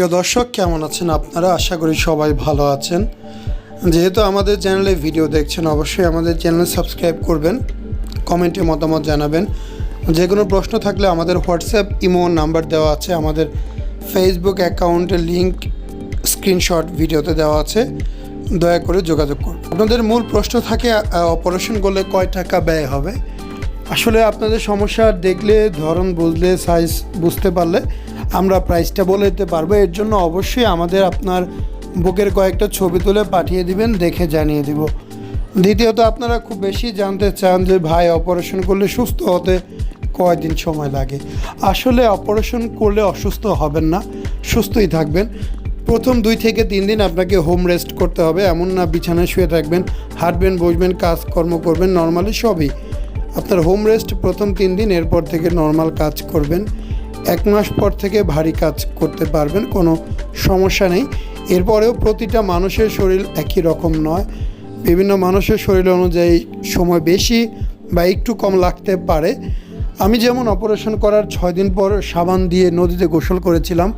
প্রিয় দর্শক, কেমন আছেন আপনারা? আশা করি সবাই ভালো আছেন। যেহেতু আমাদের চ্যানেলে ভিডিও দেখছেন, অবশ্যই আমাদের চ্যানেল সাবস্ক্রাইব করবেন, কমেন্টে মতামত জানাবেন। যে কোনো প্রশ্ন থাকলে আমাদের হোয়াটসঅ্যাপ, ইমো নাম্বার দেওয়া আছে। আমাদের ফেসবুক অ্যাকাউন্টের লিঙ্ক স্ক্রিনশট ভিডিওতে দেওয়া আছে। দয়া করে যোগাযোগ করুন। আপনাদের মূল প্রশ্ন থাকে অপারেশন করলে কয় টাকা ব্যয় হবে? আসলে আপনাদের সমস্যা দেখলে, ধরন বুঝলে সাইজ বুঝতে পারলে আমরা প্রাইসটা বলে দিতে পারব। এর জন্য অবশ্যই আমাদের আপনার বুকের কয়েকটা ছবি তুলে পাঠিয়ে দিবেন, দেখে জানিয়ে দিব। দ্বিতীয়ত, আপনারা খুব বেশি জানতে চান যে ভাই অপারেশন করলে সুস্থ হতে কয়দিন সময় লাগে? আসলে অপারেশন করলে অসুস্থ হবেন না, সুস্থই থাকবেন। প্রথম দুই থেকে তিন দিন আপনাকে হোম রেস্ট করতে হবে। এমন না বিছানায় শুয়ে থাকবেন, হাঁটবেন, বসবেন, কাজকর্ম করবেন নর্মালি সবই। আপনার হোম রেস্ট প্রথম তিন দিন, এরপর থেকে নর্মাল কাজ করবেন। এক মাস পর থেকে ভারী কাজ করতে পারবেন, কোনো সমস্যা নেই। এরপরেও প্রতিটা মানুষের শরীর একই রকম নয়। বিভিন্ন মানুষের শরীর অনুযায়ী সময় বেশি বা একটু কম লাগতে পারে। আমি যেমন অপারেশন করার ছয় দিন পর সাবান দিয়ে নদীতে গোসল করেছিলাম,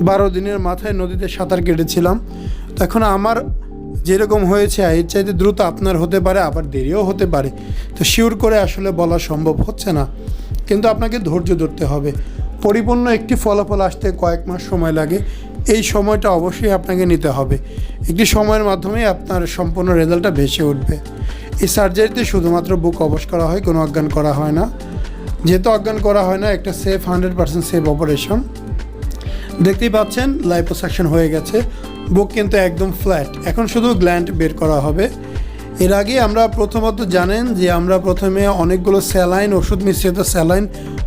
বারো দিনের মাথায় নদীতে সাঁতার কেটেছিলাম। তখন আমার যেরকম হয়েছে, এর চাইতে দ্রুত আপনার হতে পারে, আবার দেরিও হতে পারে। তো শিওর করে আসলে বলা সম্ভব হচ্ছে না। কিন্তু আপনাকে ধৈর্য ধরতে হবে। পরিপূর্ণ একটি ফলাফল আসতে কয়েক মাস সময় লাগে। এই সময়টা অবশ্যই আপনাকে নিতে হবে। একটি সময়ের মাধ্যমে আপনার সম্পূর্ণ রেজাল্টটা ভেসে উঠবে। এই সার্জারিতে শুধুমাত্র বুক অবশ করা হয়, কোনো অজ্ঞান করা হয় না। যেহেতু অজ্ঞান করা হয় না, একটা safe, hundred percent safe operation. দেখতেই পাচ্ছেন, লাইপোসাকশন হয়ে গেছে। বুক কিন্তু একদম ফ্ল্যাট। এখন শুধু গ্ল্যান্ড বের করা হবে। এর আগে আমরা প্রথমত জানেন যে আমরা প্রথমে অনেকগুলো স্যালাইন, ওষুধ মিশ্রিত স্যালাইন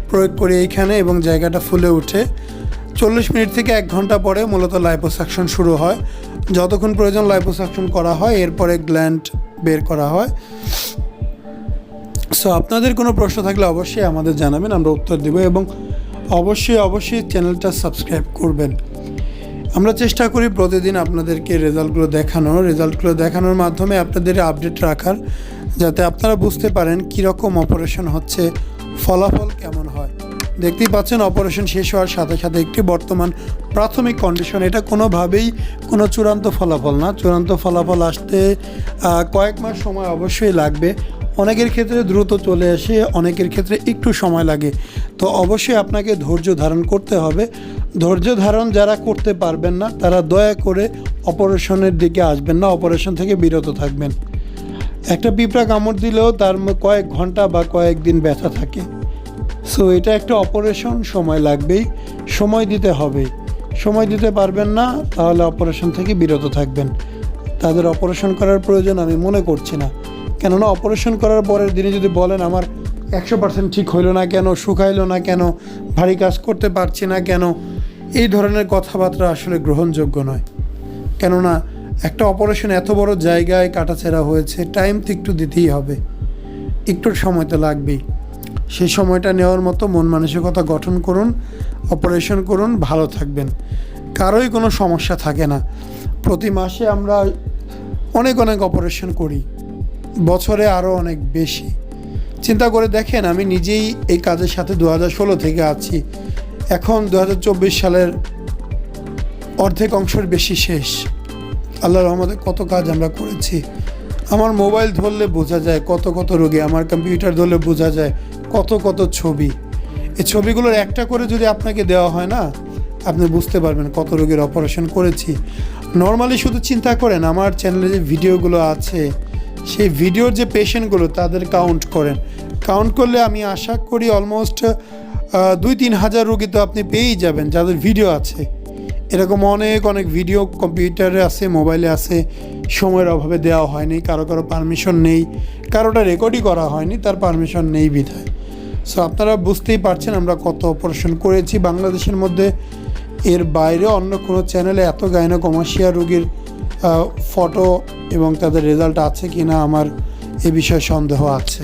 প্রয়োগ করি এইখানে এবং জায়গাটা ফুলে ওঠে। চল্লিশ মিনিট থেকে এক ঘণ্টা পরে মূলত লাইপোসাকশন শুরু হয়। যতক্ষণ প্রয়োজন লাইপোসাকশন করা হয়, এরপরে গ্ল্যান্ড বের করা হয়। সো আপনাদের কোনো প্রশ্ন থাকলে অবশ্যই আমাদের জানাবেন, আমরা উত্তর দেব এবং অবশ্যই অবশ্যই চ্যানেলটা সাবস্ক্রাইব করবেন। আমরা চেষ্টা করি প্রতিদিন আপনাদেরকে রেজাল্টগুলো দেখানোর। রেজাল্টগুলো দেখানোর মাধ্যমে আপনাদের আপডেট রাখার, যাতে আপনারা বুঝতে পারেন কীরকম অপারেশন হচ্ছে, ফলাফল কেমন হয়। দেখতেই পাচ্ছেন অপারেশন শেষ হওয়ার সাথে সাথে একটি বর্তমান প্রাথমিক কন্ডিশন। এটা কোনোভাবেই কোনো চূড়ান্ত ফলাফল না। চূড়ান্ত ফলাফল আসতে কয়েক মাস সময় অবশ্যই লাগবে। অনেকের ক্ষেত্রে দ্রুত চলে আসে, অনেকের ক্ষেত্রে একটু সময় লাগে। তো অবশ্যই আপনাকে ধৈর্য ধারণ করতে হবে। ধৈর্য ধারণ যারা করতে পারবেন না, তারা দয়া করে অপারেশনের দিকে আসবেন না, অপারেশন থেকে বিরত থাকবেন। একটা পিঁপড়া কামড় দিলেও তার কয়েক ঘণ্টা বা কয়েক দিন ব্যথা থাকে। সো এটা একটা অপারেশন সময় লাগবেই, সময় দিতে হবে। সময় দিতে পারবেন না, তাহলে অপারেশন থেকে বিরত থাকবেন। তাদের অপারেশন করার প্রয়োজন আমি মনে করছি না। কেননা অপারেশন করার পরের দিনে যদি বলেন, আমার একশো পার্সেন্ট ঠিক হইল না কেন, শুকাইলো না কেন, ভারী কাজ করতে পারছি না কেন, এই ধরনের কথাবার্তা আসলে গ্রহণযোগ্য নয়। কেননা, একটা অপারেশন এত বড় জায়গায় কাটাছেড়া হয়েছে টাইম তো একটু দিতেই হবে। একটু সময় তো লাগবেই। সেই সময়টা নেওয়ার মতো মন মানসিকতা গঠন করুন অপারেশন করুন, ভালো থাকবেন। কারোই কোনো সমস্যা থাকে না। প্রতি মাসে আমরা অনেক অনেক অপারেশন করি। বছরে আরও অনেক বেশি। চিন্তা করে দেখেন, আমি নিজেই এই কাজের সাথে দু হাজার ষোলো থেকে আছি। এখন দু হাজার চব্বিশ সালের অর্ধেক অংশের বেশি শেষ। আল্লাহ রহমতে কত কাজ আমরা করেছি। আমার মোবাইল ধরলে বোঝা যায় কত কত রোগী, আমার কম্পিউটার ধরলে বোঝা যায় কত কত ছবি। এই ছবিগুলোর একটা করে যদি আপনাকে দেওয়া হয় না, আপনি বুঝতে পারবেন কত রোগীর অপারেশন করেছি। নর্মালি শুধু চিন্তা করেন, আমার চ্যানেলে যে ভিডিওগুলো আছে, সেই ভিডিওর যে পেশেন্টগুলো তাদের কাউন্ট করেন। কাউন্ট করলে আমি আশা করি অলমোস্ট দুই তিন হাজার রোগী তো আপনি পেয়েই যাবেন, যাদের ভিডিও আছে। এরকম অনেক অনেক ভিডিও কম্পিউটারে আছে মোবাইলে আছে, সময়ের অভাবে দেওয়া হয়নি, কারও কারও পারমিশন নেই, কারোটা রেকর্ডই করা হয়নি, তার পারমিশন নেই বিধায়। সো আপনারা বুঝতেই পারছেন আমরা কত অপারেশন করেছি। বাংলাদেশের মধ্যে এর বাইরে অন্য কোনো চ্যানেলে এত গাইনো কমার্শিয়া রোগীর ফটো এবং তাদের রেজাল্ট আছে কি না আমার এ বিষয়ে সন্দেহ আছে।